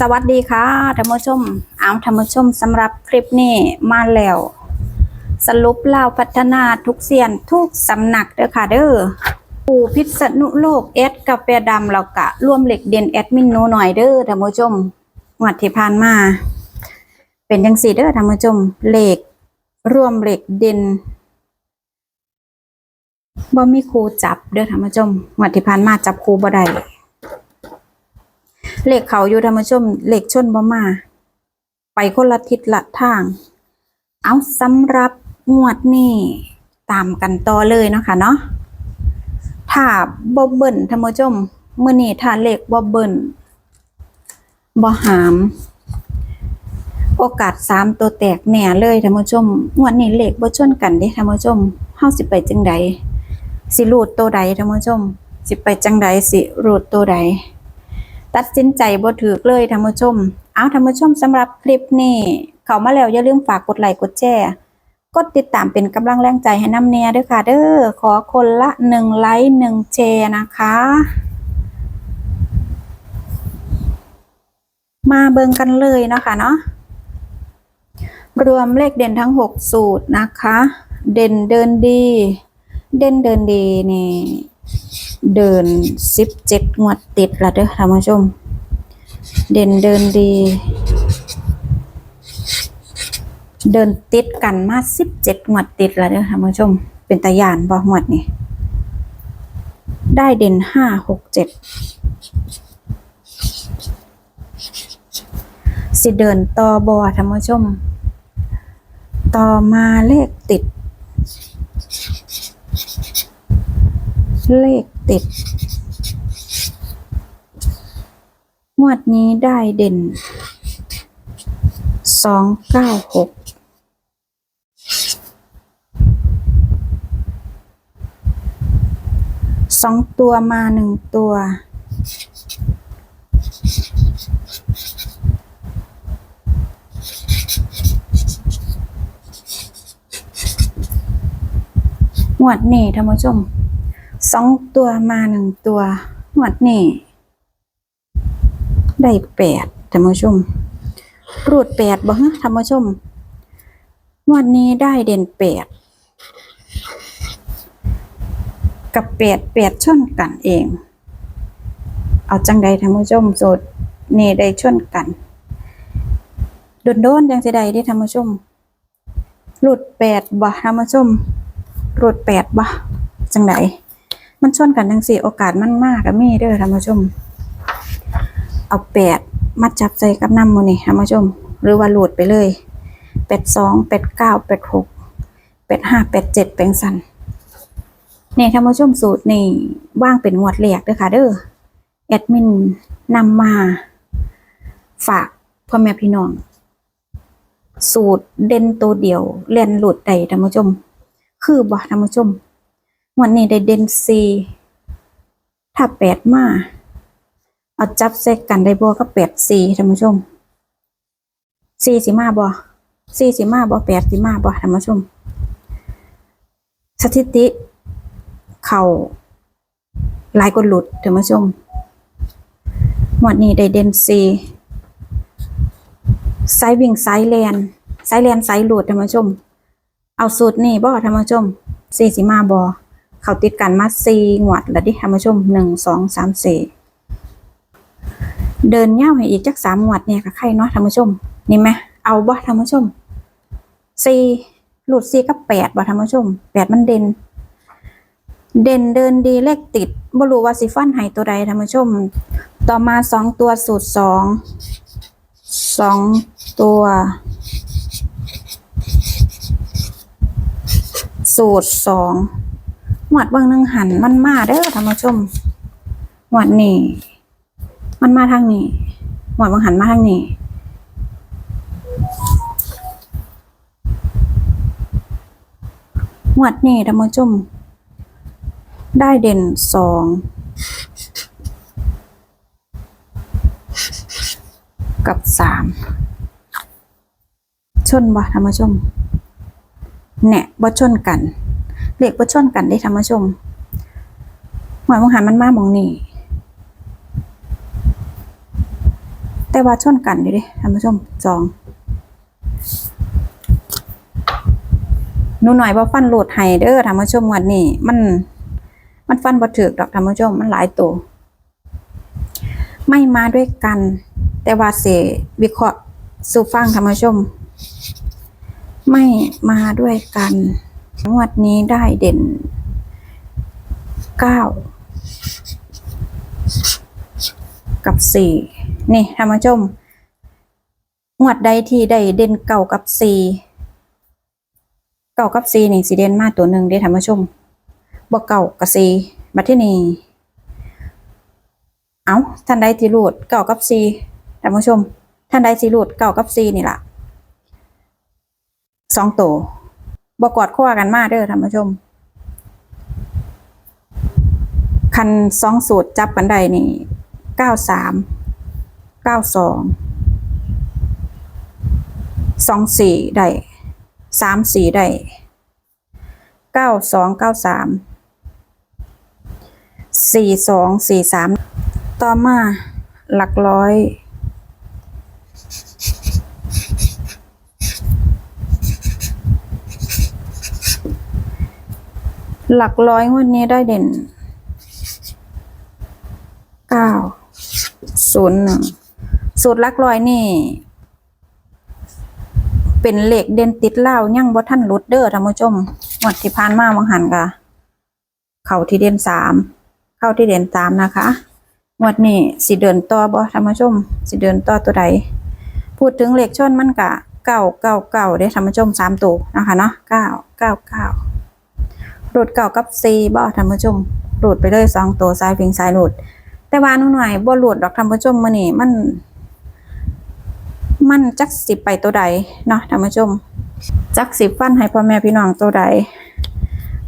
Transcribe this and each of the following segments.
สวัสดีค่ะท่านผู้ชมอ้ามท่านผู้ชมสำหรับคลิปนี้มาแล้ว สรุปเล่าพัฒนาทุกเสียนทุกสำนักเด้อค่ะเด้อปู่พิษณุโลกเอสกาแฟดำเรากะร่วมเหล็กเด่นแอดมินนูหน่อยเด้อท่านผู้ชมงวดที่ผ่านมา เป็นจังสี่เด้อท่านผู้ชมเหล็กร่วมเหล็กเด่นบ่มีครูจับเด้อท่านผู้ชมงวดที่ผ่านมาจับครูบ่ได้ เหลขเขาอยู่ธรรมชมเหลขชนบ่มา ไปคนละทิศละทาง เอาสำหรับงวดนี้ตามกันต่อเลยเนาะค่ะเนาะถ้าบ่เบิ่นธรรมชมมื้อนี้ถ้าเลขบ่เบิ่นบ่หาม โอกาสสามตัวแตกแน่เลยท่านผู้ชมงวดนี้เลขบ่ชนกันเด้ท่านผู้ชมเฮาสิไปจังใดสิรูดตัวใดท่านผู้ชม สิไปจังใดสิรูดตัวใด ตัดสินใจบ่ถูกเลยท่านผู้ชม เอาท่านผู้ชมสำหรับคลิปนี้เข้ามาแล้วอย่าลืมฝากกดไลค์กดแชร์กดติดตามเป็นกำลังแรงใจให้น้ำเนียด้วยค่ะ เด้อขอคนละหนึ่งไลค์หนึ่งแชร์นะคะ มาเบิ่งกันเลยเนาะคะเนาะรวมเลขเด่นทั้ง 6 สูตรนะคะ เด่นเดินดี เด่นเดินดีนี่ เดินสิบเจ็ดงวดติดละเด้อท่านผู้ชม เด่นเดินดี เดินติดกันมาสิบเจ็ดงวดติดละเด้อท่านผู้ชม เป็นตายานบ่งวดนี่ได้เด่นห้าหกเจ็ดสิเดินต่อบอท่านผู้ชม ต่อมาเลขติด เลข ติด งวดนี้ได้เด่น สองเก้าหก สองตัวมาหนึ่งตัว งวดนี้ท่านผู้ชม สองตัวมาหนึ่งตัวหวดนี่ ได้แปดท่านผู้ชม รูดแปดบ่ฮะท่านผู้ชมหวดนี้ได้เด่นแปดกับแปดแปดชนกันเอง เอาจังใดท่านผู้ชมสดนี่ได้ชนกันโดนโดนๆจังสิใดได้ท่านผู้ชมรูดแปดบ่ท่านผู้ชมรูดแปดบ่จังใด มันชนกันทั้งสี่โอกาสมันมากกับมีเด้อท่านผู้ชม เอาแปดมาจับใส่กับน้ำมือนี่ท่านผู้ชม หรือว่าโหลดไปเลยแปดสองแปดเก้าแปดหกแปดห้าแปดเจ็ดเป็นสันนี่ท่านผู้ชมสูตรนี่ว่างเป็นงวดแรกเด้อค่ะ เด้อแอดมินนำมา ฝากพ่อแม่พี่น้อง สูตรเด่นตัวเดียวเล่นหลุดใดท่านผู้ชม คือบ่ท่านผู้ชม วันนี้ได้เด่นซีถ้าแปดมาเอาจับใส่กันได้บ่ก็แปดสี่ท่านผู้ชมสี่สิมาบ่สี่สิมาบ่แปดสิมาบ่ท่านผู้ชม สถิติ เข่าหลายคนหลุดท่านผู้ชมวันนี้ได้เด่นซีไซวิ่งไซแลนไซแลนไซหลุดท่านผู้ชม เอาสูตรนี่บ่ท่านผู้ชมสี่สิมาบ่ เขาติดกันมาสี่งวดแล้วดิท่านผู้ชมหนึ่งสองสามสี่เดินเย่าวให้อีกจักสามงวดเนี่ยกับใครเนาะท่านผู้ชมนี่ไหมเอาบ่ท่านผู้ชมสี่หลุดสี่กับแปดบ่ท่านผู้ชมแปดมันเด่นเด่นเดินดีเลขติดบรูว่าสิฟันให้ตัวใดท่านผู้ชม ต่อมาสองตัวสูตรสองสองตัวสูตรสอง หวดเบิ่งหนึงหันมันมาเด้อท่านผู้ชมหวดนี่มันมาทางนี้หวดเบิ่งหันมาทางนี้หวดนี่ท่านผู้ชมได้เด่นสองกับสามชนบ่ท่านผู้ชมแหน่บ่ชนกัน เลขบ่ชนกันได้ท่านผู้ชมหวยมังหันมันมาหมองนี่แต่ว่าชนกันอยู่ดิท่านผู้ชมจองหนูหน่อยบ่ฟันโหลดให้เด้อท่านผู้ชมวันนี้ มันมันฟันบ่ถึกดอกท่านผู้ชมมันหลายตัวไม่มาด้วยกัน แต่ว่าเสวิเคราะห์สู่ฟังท่านผู้ชม ไม่มาด้วยกัน งวดนี้ได้เด่นเก้ากับสี่นี่ท่านผู้ชมงวดใดที่ได้เด่นเก่ากับสี่เก่ากับสี่นี่สีเด่นมาตัวหนึ่งเด้ท่านผู้ชมบ่เก่ากับสี่บัดที่นี่เอาท่านใดที่รูดเก่ากับสี่ท่านผู้ชม ท่านใดสิรูดเก่ากับสี่นี่ล่ะสองตัว บกอดข้อกันมาเด้อท่านผู้ชม คันสองสูตรจับกันได้นี่เก้าสามเก้าสองสองสี่ได้สามสี่ได้เก้าสองเก้าสามสี่สองสี่สามต่อมาหลักร้อย หลักร้อยงวดนี้ได้เด่นเก้าศูนย์หนึ่งสูตรหลักร้อยนี่ เป็นเหล็กเด่นติดเหล้ายังบ่ท่านรุดเด้อท่านผู้ชมงวดที่ผ่านมาบางหันกะเข่าที่เด่นสามเข้าที่เด่นสามนะคะงวดนี้สิเดินต่อบ่ท่านผู้ชมสิเดินต่อตัวใด พูดถึงเหล็กชนมันกะเก้าเก้าเก้าได้ท่านผู้ชมสามตัวนะคะเนาะเก้าเก้าเก้า รูดเก่ากับซีบ่ท่านผู้ชมรูดไปเลยสองตัวซ้ายพิงซ้ายรูดแต่ว่าหนูหน่อยบ่รูดดอกท่านผู้ชมมื้อนี้มัน มันจักสิไปตัวใดเนาะท่านผู้ชม จักสิฟันให้พ่อแม่พี่น้องตัวใด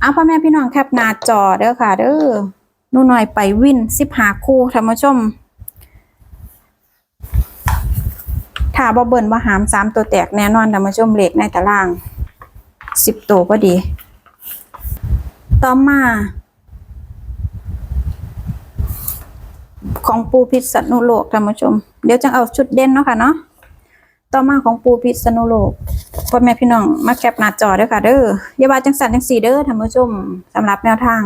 เอาพ่อแม่พี่น้องแคปหน้าจอเด้อค่ะ เด้อหนูหน่อยไปวิน15คู่ท่านผู้ชมถ้าบ่เบิ่นบ่หามสามตัวแตกแน่นอนท่านผู้ชมเลขในตาราง10ตัวพอดี ต่อมา ของปูพิษณุโลกท่านผู้ชม เดี๋ยวจะเอาชุดเด่นเนาะค่ะเนาะต่อมาของปูพิษณุโลกพ่อแม่พี่น้องมาแคปหน้าจอด้อค่ะ เด้ออย่าว่าจังสันจังสีเด้อท่านผู้ชมสำหรับแนวทาง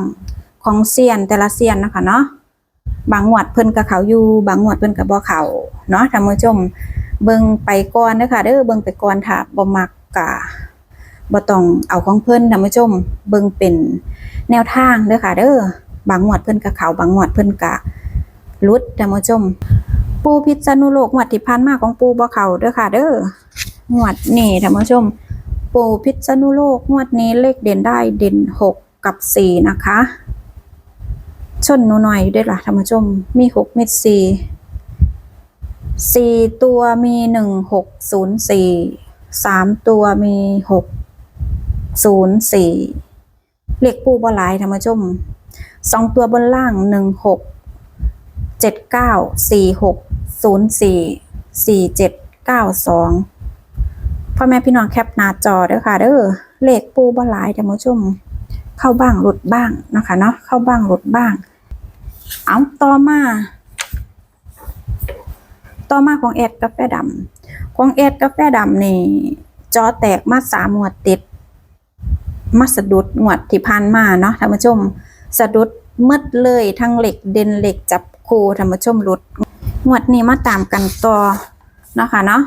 ของเซียนแต่ละเซียนนะคะเนาะบางงวดเพิ่นกับเขาอยู่ บางงวดเพิ่นกับบ่เขาเนาะท่านผู้ชม เบิ่งไปก่อนเด้อค่ะเด้อเบิ่งไปก่อนถ้าบ่มักกะ บ่ต้องเอาของเพิ่นท่านผู้ชมเบิ่งเป็นแนวทางเด้อค่ะ เด้อบางงวดเพิ่นกะเขาบางงวดเพิ่นกะลุดท่านผู้ชม ปูพิษณุโลกงวดที่ผ่านมาของปูบ่เขาเด้อค่ะ เด้องวดนี่ท่านผู้ชม ปูพิษณุโลกงวดนี้เลขเด่นได้เด่นหกกับสี่นะคะชนหนูหน่อยอยู่ด้วยล่ะท่านผู้ชม มีหกมีสี่สี่ตัวมีหนึ่งหกศูนย์สี่สามตัวมีหก ศูนย์สี่เลขปูบอลายท่านผู้ชมสองตัวบนล่างหนึ่งหกเจ็ดเก้าสี่หกศูนย์สี่สี่เจ็ดเก้าสองพ่อแม่พี่น้องแคปหน้าจอเด้อค่ะเด้อเลขปูบอลายท่านผู้ชม เข้าบ้างหลุดบ้างนะคะเนาะเข้าบ้างหลุดบ้าง เอาต่อมา ต่อมาของแอดกาแฟดำของแอดกาแฟดำนี่จอแตกมาสามหมวดติด มาสะดุดงวดที่ผ่านมาเนาะท่านผู้ชม สะดุดมืดเลยทั้งเหล็กเด่นเหล็กจับคู่ท่านผู้ชมหลุดงวดนี้มาตามกันต่อเนาะค่ะเนาะ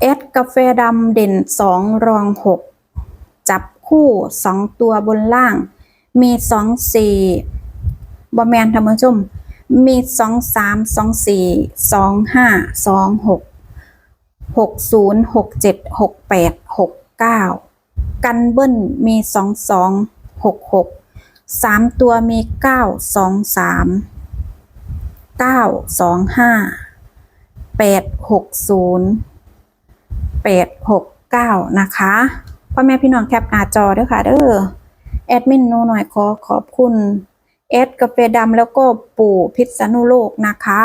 เอสกาแฟดำเด่นสองรองหกจับคู่สองตัวบนล่าง มีสองสี่บอแมนท่านผู้ชม มีสองสามสองสี่สองห้าสองหก หกศูนย์หกเจ็ดหกแปดหกเก้ากันเบิ้ลมีสองสองหกหกสามตัวมีเก้าสองสามเก้าสองห้าแปดหกศูนย์แปดหกเก้านะคะพ่อแม่พี่น้องแคปหน้าจอด้วยค่ะเด้อแอดมินโนหน่อยขอขอบคุณเอสกาแฟดำแล้วก็ปู่พิษณุโลกนะคะ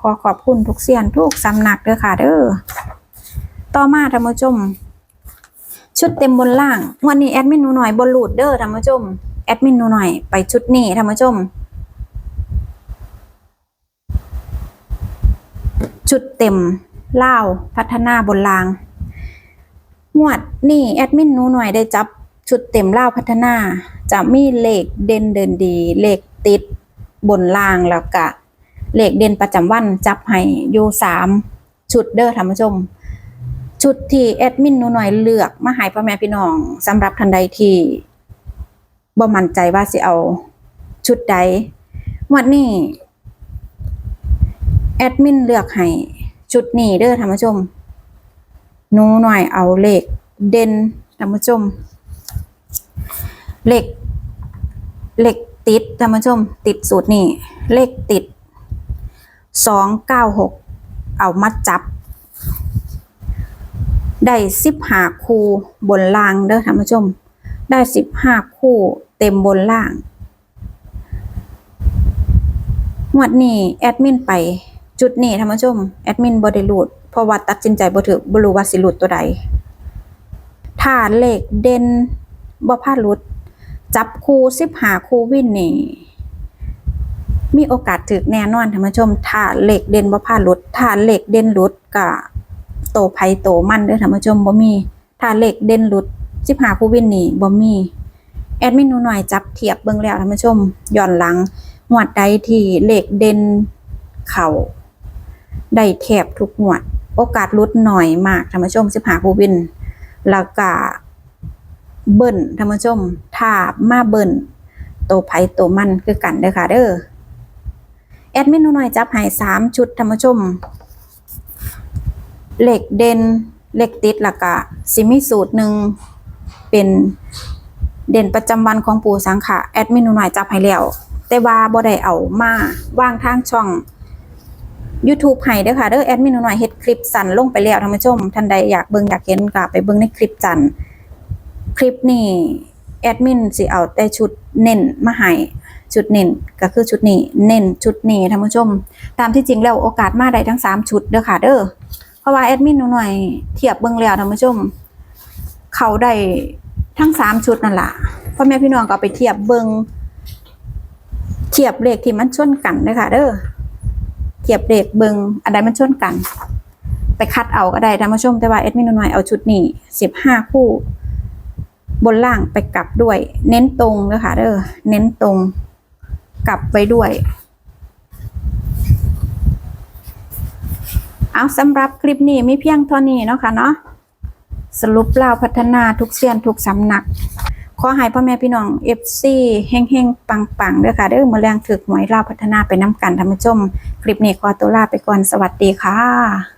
ขอขอบคุณทุกเสียนทุกสำนักเด้อค่ะเด้อ ต่อมาท่านผู้ชม ชุดเต็มบนล่างวันนี้แอดมินหนูหน่อยบนหลุดเด้อร์ท่านผู้ชมแอดมินหนูหน่อยไปชุดนี้ท่านผู้ชม ชุดเต็มเล่าพัฒนาบนล่างงวดนี่แอดมินหนูหน่อยได้จับชุดเต็มเล่าพัฒนา จะมีเลขเด่นเดินดีเลขติดบนล่างแล้วก็เลขเด่นประจำวันจับให้อยู่สามชุดเด้อท่านผู้ชม ชุดที่แอดมินหนูหน่อยเลือกมาให้พ่อแม่พี่น้องสำหรับท่านใดที่บ่มั่นใจว่าสิเอาชุดใดงวดนี้แอดมินเลือกให้ชุดนี้เด้อท่านผู้ชมหนูหน่อยเอาเลขเด่นท่านผู้ชมเลขเลขติดท่านผู้ชม ติดสูตรนี่เลขติดสองเก้าหกเอามาจับ ได้สิบห้าคู่บนล่างเด้อท่านผู้ชม ได้สิบห้าคู่เต็มบนล่างงวดนี้แอดมินไปจุดนี้ท่านผู้ชมแอดมินบ่ได้ลุดเพราะว่าตัดสินใจบ่ถือบรูว่าสิลุดตัวใดถ้าเลขเด่นบ่พลาดลุด จับคู่15คู่วินนี่มีโอกาสถึกแน่นอนท่านผู้ชม ถ้าเลขเด่นบ่พลาดลุด ถ้าเลขเด่นลุดก็ โตไผโตมันเด้อท่านผู้ชมบ่มีถ้าเลขเด่นหลุด15คู่วินนี่บ่มีแอดมินหนูหน่อยจับเทียบเบิ่งแล้วท่านผู้ชมย้อนหลังงวดใดที่เลขเด่นเข้าได้แทบทุกงวด โอกาสลดหน่อยมากท่านผู้ชมสิบหาผู้วินแล้วก็เบิ่นท่านผู้ชมถ้ามาเบิ่นโตไผโตมันคือกันเด้อค่ะเด้อแอดมินหนูหน่อยจับให้สามชุดท่านผู้ชม เหล็กเด่นเหล็กติดแล้วก็สิมีสูตรหนึ่งเป็นเด่นประจำวันของปู่สังขะแอดมินหนูหน่อยจับให้แล้ว แต่ว่าบ่ได้เอามาว่างทางช่อง YouTube ให้เด้อค่ะเด้อแอดมินหนูหน่อยเฮ็ดคลิปสั้นลงไปแล้วท่านผู้ชมท่านใดอยากเบิ่งอยากเห็นก็ไปเบิ่งในคลิปจันคลิปนี้แอดมินสิเอาแต่ชุดเน้นมาให้ชุดเน้นก็คือชุดนี้เน้นชุดนี้ท่านผู้ชม ตามที่จริงแล้วโอกาสมาได้ทั้งสามชุดเด้อค่ะเด้อ ราะว่าแอดมินหนูหน่อยเทียบเบิ่งแล้วท่านผู้ชม เขาได้ทั้งสามชุดนั่นแหละพ่อแม่พี่น้องก็ไปเทียบเบิ่งเทียบเลขที่มันชนกันเด้อค่ะเด้อเทียบเลขเบิงอันใดมันชนกัน ไปคัดเอาก็ได้ท่านผู้ชม แต่ว่าเอ็ดมินหน่อยเอาชุดนี้สิบห้าคู่ บนล่างไปกลับด้วย เน้นตรงเลยค่ะเด้อเน้นตรงกลับไปด้วย เอาสำหรับคลิปนี้มีเพียงเท่านี้เนาะค่ะเนาะสรุปเล่าพัฒนาทุกเสียนทุกสำนัก ขอให้พ่อแม่พี่น้องเอฟซีเฮงเฮงปังปังๆเด้อค่ะเด้อมาแรงถึกหวยเล่าพัฒนาไปน้ำกันท่านผู้ชม คลิปนี้ขอตัวลาไปก่อนสวัสดีค่ะ